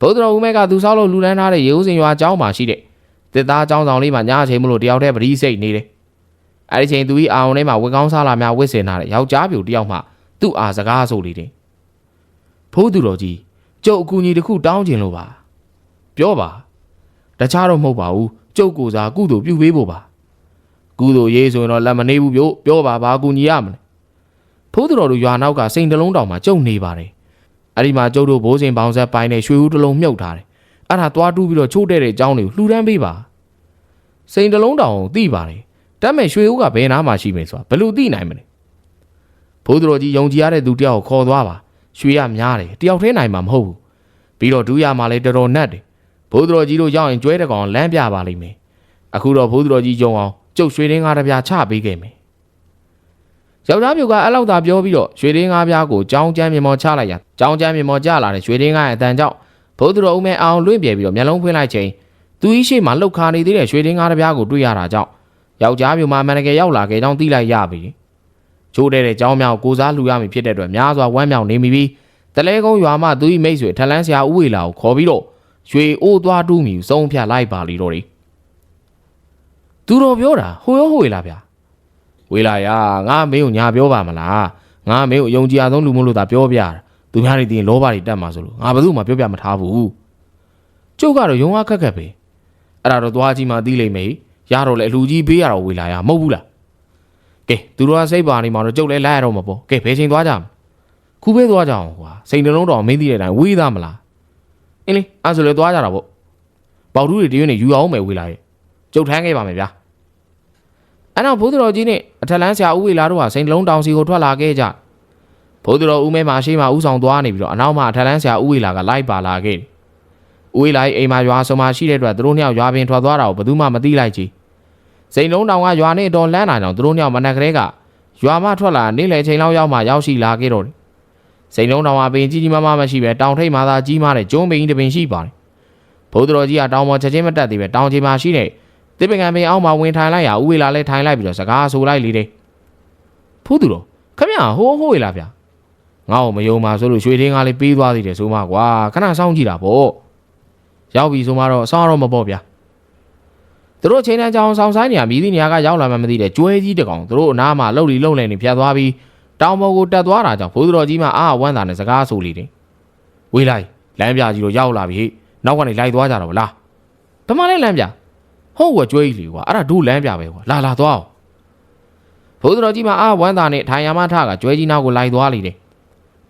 Speaker 1: ဘိုးသူတော်ဦးမဲကသူဆောက်လို့လူလန်းထားတဲ့ရေဦးစင်ရွာအကြောင်းမှာရှိတဲ့တစ်သားအကြောင်းဆောင်လေးမှာညအချိန်မလို့တယောက်တည်းပရိစိတ်နေတယ်အဲဒီချိန်သူဤအာုံထဲမှာဝက်ကောင်းစားလာများဝစ်စင်ထားတဲ့ယောက်ျားပြိုတယောက်မှသူ့အားစကားဆိုလေတယ်ဖိုးသူတော်ကြီးကျုပ်အကူကြီးတစ်ခုတောင်းချင်လို့ပါပြောပါတခြားတော့မဟုတ်ပါဘူး ကျုပ်ကိုစားကုသိုလ်ပြုပေးဖို့ပါကုသိုလ်ရေးဆိုရင်တော့လက်မနေဘူးပြို့ပြောပါဘာကူညီရမလဲဖိုးသူတော်တို့ရွာနောက်ကစိန်တလုံးတောင်မှာကျုပ်နေပါတယ်အဲ့ဒီမှာကျုပ်တို့ဘိုးစင်ပေါင်းဆက်ပိုင်းနဲ့ရွှေဦးတစ်လုံးမြုပ်ထားတယ်အဲ့ဒါသွားတူးပြီးတော့ချိုးတဲ့တဲ့အကြောင်းတွေကိုလှူဒန်းပေးပါစိန်တလုံးတောင်ကိုသိပါတယ်တတ်မဲ့ရွှေဦးကဘယ်နားမှာရှိမယ်ဆိုတာဘယ်လိုသိနိုင်မလဲဖိုးသူတော်ကြီးယုံကြည်ရတဲ့သူတယောက်ကိုခေါ်သွားပါရွှေရများတယ်တယောက်ထဲနိုင်မှာမဟုတ်ဘူးပြီးတော့ဒူးရမှာလည်းတော်တော်နတ်တယ် ဘိုးသူတော်ကြီးတို့ရောက်ရင်ကျွဲတကောင်လမ်းပြပါလိမ့်မယ်အခုတော့ဘိုးသူတော်ကြီးယုံအောင်ကျုပ်ရွှေတင်းကားတစ်ပြားချပေးခဲ့မယ်ယောက်ျားပြိုကအဲ့လောက်သာပြောပြီးတော့ရွှေတင်းကားပြားကိုကြောင်းကျမ်းမြေမော်ချလိုက်ရကြောင်းကျမ်းမြေမော်ကျလာတဲ့ရွှေတင်းကားရဲ့အတန်ကြောင့်ဘိုးသူတော်ဦးမဲအောင်လွင့်ပြေပြီးတော့မျက်လုံးဖွင့်လိုက်ချိန်သူဤရှိမှလှုပ်ခါနေသေးတဲ့ရွှေတင်းကားတစ်ပြားကိုတွေ့ရတာကြောင့်ယောက်ျားပြိုမှာမန်နကယ်ရောက်လာခဲ့ကြောင်းသိလိုက်ရပြီချိုးတဲ့တဲ့ကြောင်းမြောက်ကိုစားလှူရမည်ဖြစ်တဲ့အတွက်များစွာဝမ်းမြောက်နေမိပြီးတလဲကုန်းရွာမှသူဤမိတ်ဆွေထလန်းဆရာဦးဝေလာကိုခေါ်ပြီးတော့ ရွှေအိုးသွားတူးမိစုံဖြတ်လိုက်ပါလီတော့တယ်သူတော်ပြောတာဟိုရောဟိုဝေလာဗျာဝေလာရငါမင်းကိုညာပြောပါမလားငါမင်းကိုအယုံကြည်အဆုံးလူမို့လို့သာပြောပြတာသူများတွေတင်လောဘတွေတက်မှာဆိုလို့ငါဘယ်သူမှပြောပြမထားဘူးကျုပ်ကတော့ယုံအားခက်ခက်ပဲအဲ့ဒါတော့သွားကြည့်မှသိလိမ့်မယ်ရတော့လေအလူကြီးပေးရတော့ဝေလာရမဟုတ်ဘူးလားကဲသူတို့ကစိတ်ပါနေမှာတော့ကျုပ်လည်းလိုက်ရတော့မှာပေါ့ကဲဘယ်ချိန်သွားကြမလဲခုပဲသွားကြအောင်ကွာစိန်နှလုံးတော်မင်းသိတဲ့အတိုင်းဝေးသားမလား အင်းလေအဲ့ဆိုလေသွားကြတာပေါ့ပေါတူးတွေတရွေးနေယူအောင်မယ်ဝေလာရဲ့ကျုပ်ထမ်းခဲ့ပါမယ်ဗျာအဲ့တော့ဘိုးတော်ကြီးနဲ့အထက်လန်းဆရာဦးဝေလာတို့ဟာစိန်နှလုံးတောင်စီကိုထွက်လာခဲ့ကြဘိုးတော်ဦးမဲမှာရှေ့မှာဦးဆောင်သွားနေပြီးတော့အနောက်မှာအထက်လန်းဆရာဦးဝေလာကလိုက်ပါလာခဲ့တယ်ဦးဝေလာရဲ့အိမ်မှာရွာဆုံမှာရှိတဲ့အတွက်သူတို့နှစ်ယောက်ရွာပင်ထွက်သွားတာကိုဘယ်သူမှမသိလိုက်ကြည်စိန်လုံးတောင်ကရွာနဲ့တော်လန်းလာကြောင်သူတို့နှစ်ယောက်မနက်ကလေးကရွာမထွက်လာနေလေချိန်လောက်ရောက်မှရောက်ရှိလာခဲ့တော့တယ် စိန်လုံးတောင်ကပင်ကြီးကြီးမားမားမရှိပဲတောင်ထိပ်မှာသာကြီးမားတဲ့ကျုံးပင်ကြီးတစ်ပင်ရှိပါတယ်ဘုဒ္ဓတော်ကြီးကတောင်ပေါ်ချက်ချင်းမတက်သေးပဲတောင်ချေမှာရှိတဲ့တစ်ပင်ကပင်အောက်မှာဝင်ထိုင်လိုက်ရဦးဝေလာလဲထိုင်လိုက်ပြီးတော့စကားဆိုလိုက်လေတယ်ဖူးသူတော်ခမရဟိုးဟိုးဝေလာဗျာငါ့ကိုမယုံပါဆိုလို့ရွှေထင်းကားလေးပေးသွားသေးတယ်ဆိုမှကွာခဏစောင့်ကြည့်တာပေါ့ရောက်ပြီဆိုမှတော့စောင့်တော့မပေါ့ဗျာသူတို့ချိန်တန်းကြောင်ဆောင်ဆိုင်နေရမြည်သည့်နေရာကရောက်လာမှမသိတဲ့ကျွဲကြီးတကောင်သူတို့အနားမှာလှုပ်လီလှုပ်လဲနေဖြတ်သွားပြီး တောင်ပေါ်ကိုတက်သွားတာကြောင့်ဘိုးတော်ကြီးမှအာဝမ်းသာနဲ့စကားဆိုလေတယ်ဝေးလိုက်လမ်းပြကြီးတို့ရောက်လာပြီဟိနောက်ကနေလိုက်သွားကြတော့ဗလားဘယ်မှလဲလမ်းပြဟုတ်ကွာကျွဲကြီးလေကွာအဲ့ဒါဒုလမ်းပြပဲကွာလာလာသွားအောင်ဘိုးတော်ကြီးမှအာဝမ်းသာနဲ့ထိုင်ရမထကကျွဲကြီးနောက်ကိုလိုက်သွားလေတယ်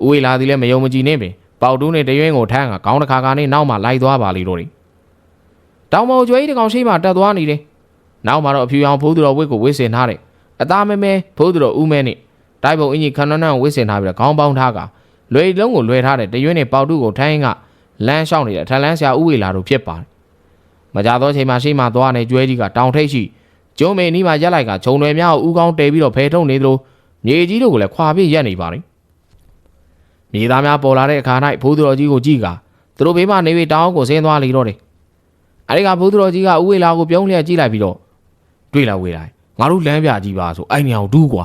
Speaker 1: ဦးဝေလာသည်လည်းမယုံမကြည်နေပင်ပေါတူးနဲ့တရွင်းကိုထမ်းကခေါင်းတစ်ခါကနေနောက်မှလိုက်သွားပါလေတော့တယ်တောင်ပေါ်ကျွဲကြီးတကောင်ရှိမှတက်သွားနေတယ်နောက်မှတော့အဖြူရောင်ဖိုးသူတော်ဝစ်ကိုဝစ်စင်ထားတယ်အသားမဲမဲဖိုးသူတော်ဦးမဲနဲ့ တိုက်ပုံအင်ကြီးခဏနန်းကိုဝစ်စင်ထားပြီးတော့ခေါင်းပေါင်းထားကလွယ်လုံးကိုလွယ်ထားတဲ့တရွင်းနဲ့ပေါတူးကိုထိုင်းကလမ်းလျှောက်နေတဲ့ထန်လန်းဆရာဦးဝေလာတို့ဖြစ်ပါတယ်မကြတော့ချိန်မှရှိမှသွားနေကျွဲကြီးကတောင်ထိပ်ရှိကျုံးမေနီးမှရက်လိုက်ကခြုံတွေများကိုဥကောင်းတဲပြီးတော့ဖဲထုံနေသလိုမြေကြီးတို့ကိုလည်းခွာပြည့်ရက်နေပါတယ်မြေသားများပေါ်လာတဲ့အခါ၌ဖိုးသူတော်ကြီးကိုကြည့်ကသူတို့ဘေးမှနေပြီးတောင်းကိုဆင်းသွားလေတော့တယ်အဲဒီကဖိုးသူတော်ကြီးကဥဝေလာကိုပြုံးလျက်ကြည့်လိုက်ပြီးတော့တွေ့လာဝေလာငါတို့လမ်းပြကြီးပါဆိုအဲ့နေအောင်တူးကွာ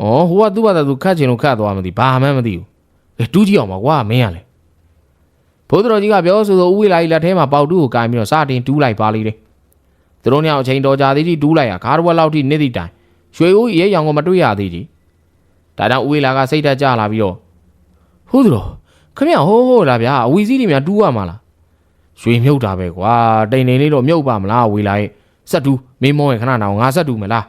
Speaker 1: ဩဟိုကသူ့ဘာသာသူခတ်ချင်လို့ခတ်သွားမသိဘာမှမသိဘူးအဲတူးကြည့်အောင်ပါကွာမင်းရလေဘိုးတော်ကြီးကပြောဆိုသောဥဝေလာကြီးလက်ထဲမှာပေါတူးကိုကင်ပြီးတော့စတင်တူးလိုက်ပါလေတယ်သူတို့ညောင်အချိန်တော်ကြာသေးသည့်တူးလိုက်ရခါးတစ်ဝက်လောက်ထိနေသည့်တိုင်ရွှေဦးရဲရောင်ကိုမတွေ့ရသေးသည်ဒါကြောင့်ဥဝေလာကစိတ်တက်ကြလာပြီးတော့ဟုတ်တော်ခမရဟိုးဟိုးလားဗျာအဝီစည်းတွေများတူးရမှာလားရွှေမြုပ်တာပဲကွာတိန်နေလေးတော့မြုပ်ပါမလားဝေလာရဲ့ဆက်တူးမင်းမောရဲ့ခဏနောင်ငါဆက်တူးမလား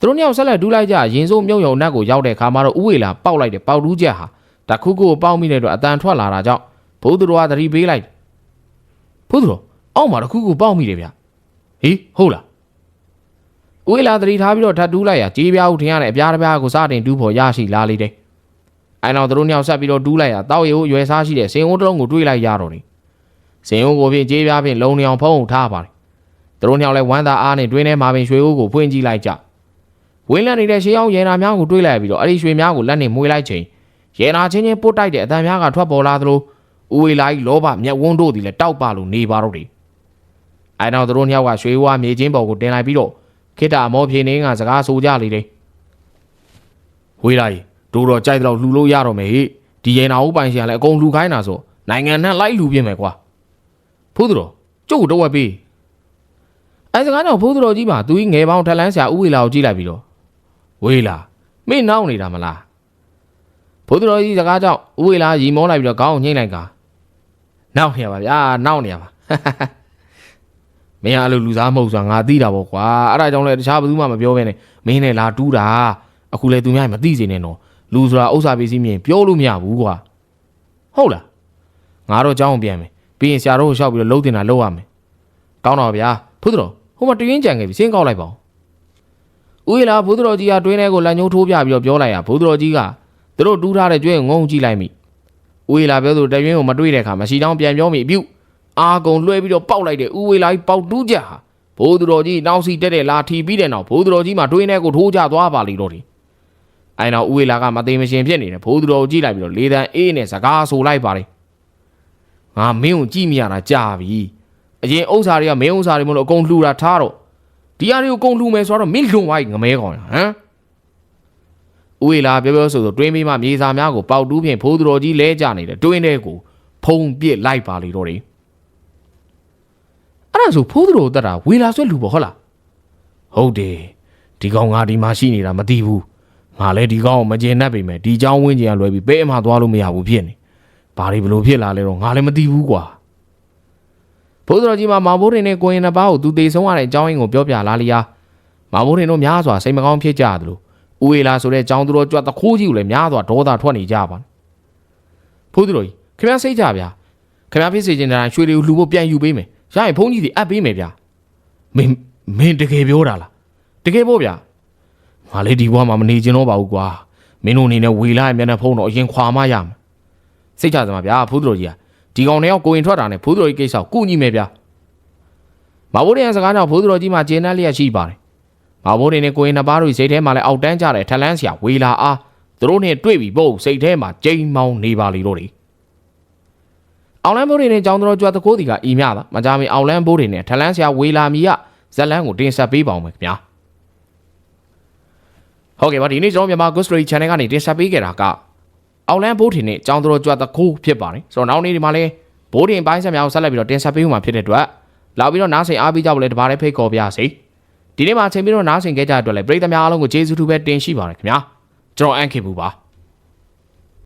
Speaker 1: သူတို့ညောင်ဆက်လက်တူးလိုက်ကြရင်စိုးမြုပ်ယုံနတ်ကိုရောက်တဲ့ခါမှာတော့ဥဝေလာပေါက်လိုက်တယ်ပေါက်တူးချက်ဟာတခုခုကိုပေါက်မိတဲ့အတွက်အတန်ထွက်လာတာကြောင့်ဘိုးသူတော်ကသတိပေးလိုက်ဘိုးသူတော်အောက်မှာတခုခုပေါက်မိတယ်ဗျဟေးဟုတ်လားဥဝေလာသတိထားပြီးတော့ထပ်တူးလိုက်ရကြေးပြားဦးထင်ရတဲ့အပြားတစ်ပြားကိုစတင်တူးဖို့ရရှိလာလေတယ်အဲနောက်သူတို့ညောင်ဆက်ပြီးတော့တူးလိုက်ရတောက်ရီကိုရွယ်စားရှိတဲ့စင်အိုးတစ်လုံးကိုတွေးလိုက်ရတော့တယ်စင်အိုးကိုဖြင့်ကြေးပြားဖြင့်လုံနေအောင်ဖုံးအောင်ထားပါတယ်သူတို့ညောင်လဲဝမ်းသာအားနဲ့တွင်းထဲမှာပင်ရွှေအိုးကိုဖွင့်ကြည့်လိုက်ကြ ဝင်းလက်နေတဲ့ရှေးအောင်ရဲနာများကိုတွေးလိုက်ပြီးတော့အဲ့ဒီရွှေများကိုလက်နဲ့မွေးလိုက်ချိန်ရဲနာချင်းချင်းပုတ်တိုက်တဲ့အတန်များကထွက်ပေါ်လာသလိုဦးဝေလာကြီးလောဘမျက်ဝန်းတို့သည်လည်းတောက်ပလို့နေပါတော့တယ်အဲနောက်သူတို့ညောက်ကရွှေဝါမြေချင်းပေါ်ကိုတင်လိုက်ပြီးတော့ခိတ္တမောဖြေနေကစကားဆိုကြလေတယ်ဝေလာကြီးတို့တော့ကြိုက်တော့လှူလို့ရတော့မယ်ဟိဒီရင်နာဦးပိုင်ရှင်ကလည်းအကုန်လှူခိုင်းတာဆိုနိုင်ငံနဲ့လိုက်လှူပြင်းမယ်ကွာဖိုးသူတော်ကျုပ်တော့ဝက်ပေးအဲစကားကြောင့်ဖိုးသူတော်ကြီးမှာသူကြီးငယ်ပေါင်းထက်လန်းဆရာဥဝေလာကိုကြည့်လိုက်ပြီးတော့ ဝေလာမင်းနောက်နေတာမလားဖိုးသူတော်ကြီးစကားကြောင့်ဥဝေလာရီမောလိုက်ပြီးတော့ခေါင်းကိုညှိလိုက်ကာနောက်နေရပါဗျာနောက်နေရပါမင်းအားလို့လူစားမဟုတ်ဆိုတာငါသိတာပေါ့ကွာအဲ့ဒါကြောင့်လည်းတခြားဘယ်သူမှမပြောဘဲနဲ့မင်းနဲ့လာတူးတာအခုလေသူများမသိစေနဲ့နော်လူဆိုတာဥစ္စာပစ္စည်းမြင်ပြောလို့မရဘူးကွာဟုတ်လားငါတော့ကြောင်းပြန်မယ်ပြီးရင်ဆရာတော်ကိုလျှောက်ပြီးတော့လှုပ်တင်တာလှုပ်ရမယ်ကောင်းတော့ဗျာဖုသူတော်ဟိုမှာတရင်းကြံခဲ့ပြီစင်းကောက်လိုက်ပါဦး ဦးလာဘုသူတော်ကြီးကတွင်းထဲကိုလက်ညှိုးထိုးပြပြီးတော့ပြောလိုက်ရဘုသူတော်ကြီးကသူတို့တူးထားတဲ့ကျွဲကိုငုံကြည့်လိုက်မိဦးလာပြောသူတရင်းကိုမတွေ့တဲ့အခါမရှိတောင်းပြန်ပြောမိအပြုတ်အာကုံလွှဲပြီးတော့ပေါက်လိုက်တဲ့ဥဝေလာကြီးပေါက်တူးကြဟာဘိုးသူတော်ကြီးနောက်စီတက်တဲ့လာထီပြီးတဲ့နောက်ဘိုးသူတော်ကြီးမှတွင်းထဲကိုထိုးကြသွားပါလိမ့်တော့တယ်အဲနောက်ဥဝေလာကမသေးမရှင်ဖြစ်နေတယ်ဘိုးသူတော်ကိုကြည့်လိုက်ပြီးတော့လေတန်အေးနဲ့စကားဆိုလိုက်ပါတယ်ငါမင်းကိုကြည့်မိရတာကြာပြီအရင်ဥစ္စာတွေကမင်းဥစ္စာတွေမလို့အကုန်လှူတာထားတော့ ဒီအရာတွေကိုအကုန်လှူမယ်ဆိုတော့မင်းလွန်သွားပြီငမဲကောင်ဟမ်ဥဝေလာပြောပြောဆိုဆိုတွင်းမိမမြေစာများကိုပေါက်တူးဖြင့်ဘိုးသူတော်ကြီးလဲကြနေတယ်တွင်းထဲကိုဖုံပစ်လိုက်ပါလိမ့်တော့တယ် အဲ့ဒါဆိုဖိုးသူတို့တက်တာဝေလာဆွဲလူပေါ့ဟုတ်လားဟုတ်တယ်ဒီကောင်ငါဒီမှာရှိနေတာမသိဘူးငါလည်းဒီကောင်ကိုမကျင်တတ်ပေမဲ့ဒီเจ้าဝင်းကျင်ကလွယ်ပြီးဘဲအမှသွားလို့မရဘူးဖြစ်နေဘာတွေဘလို့ဖြစ်လာလဲတော့ငါလည်းမသိဘူးကွာ ဘုဇတော်ကြီးမှာမောင်ဘိုးရင်နဲ့ကိုရင်နှစ်ပါးကိုသူတေဆုံးရတဲ့အကြောင်းရင်းကိုပြောပြလာလျာမောင်ဘိုးရင်တို့များစွာစိတ်မကောင်းဖြစ်ကြသလိုဦးဝေလာဆိုတဲ့အကြောင်းသူတို့ကြွတ်တခိုးကြီးကိုလည်းများစွာဒေါသထွက်နေကြပါဘုဇတော်ကြီးခင်ဗျားစိတ်ကြဗျာခင်ဗျားဖြစ်စေချင်တဲ့ရွှေတွေကိုလှူဖို့ပြန်ယူပေးမယ်ရရင်ဘုန်းကြီးတွေအပ်ပေးမယ်ဗျာမင်းမင်းတကယ်ပြောတာလားတကယ်ပေါ့ဗျာငါလည်းဒီဘဝမှာမနေချင်တော့ပါဘူးကွာမင်းတို့အနေနဲ့ဝေလာရဲ့မျက်နှာဖုံးတော့အရင်ခွာမရမယ်စိတ်ချစမ်းပါဗျာဘုသူတော်ကြီးက ဒီကောင်နဲ့ကိုရင်ထွက်တာနဲ့ဖူးသူတော်ကြီးကိစ္စကိုကုညီမယ်ဗျာမဘိုးရဲ့စကားကြောင့်ဖူးသူတော်ကြီးမှကျေနပ်လျက်ရှိပါတယ်မဘိုးတွေနဲ့ကိုရင်နှစ်ပါးတို့စိတ်ထဲမှာလည်းအောက်တန်းကြတယ်ထလန်းဆရာဝေလာအားသူတို့နဲ့တွေ့ပြီပေါ့စိတ်ထဲမှာကြိမ်မောင်းနေပါလေတော့တယ်အောင်လန်းဘိုးတွေနဲ့ကျောင်းတော်ကျွတ်တကိုးတီကဤမြတာမကြမီအောင်လန်းဘိုးတွေနဲ့ထလန်းဆရာဝေလာမီကဇက်လန်းကိုတင်ဆက်ပေးပါအောင်မယ်ခင်ဗျာဟုတ်ကဲ့ပါဒီနေ့ကျွန်တော်မြန်မာ Ghost Story Channel ကနေတင်ဆက်ပေးခဲ့တာက အောင်လန်းဘိုးတွေနဲ့ကျောင်းတော်ကျွတ်တကိုးဖြစ်ပါတယ်ဆိုတော့နောက်နေ့ဒီမှာလဲဘိုးတွေပိုင်းဆက်များကိုဆက်လက်ပြီးတော့တင်ဆက်ပေးဦးမှာဖြစ်တဲ့အတွက်လောက်ပြီးတော့နားဆင်အားပေးကြဖို့လဲတပါးလေးဖိတ်ခေါ်ပြစေဒီနေ့မှာချိန်ပြီးတော့နားဆင်ခဲ့ကြတဲ့အတွက်လဲပရိသတ်များအားလုံးကိုကျေးဇူးတူပဲတင်ရှိပါတယ်ခင်ဗျာကျွန်တော်အန်ခေဘူးပါ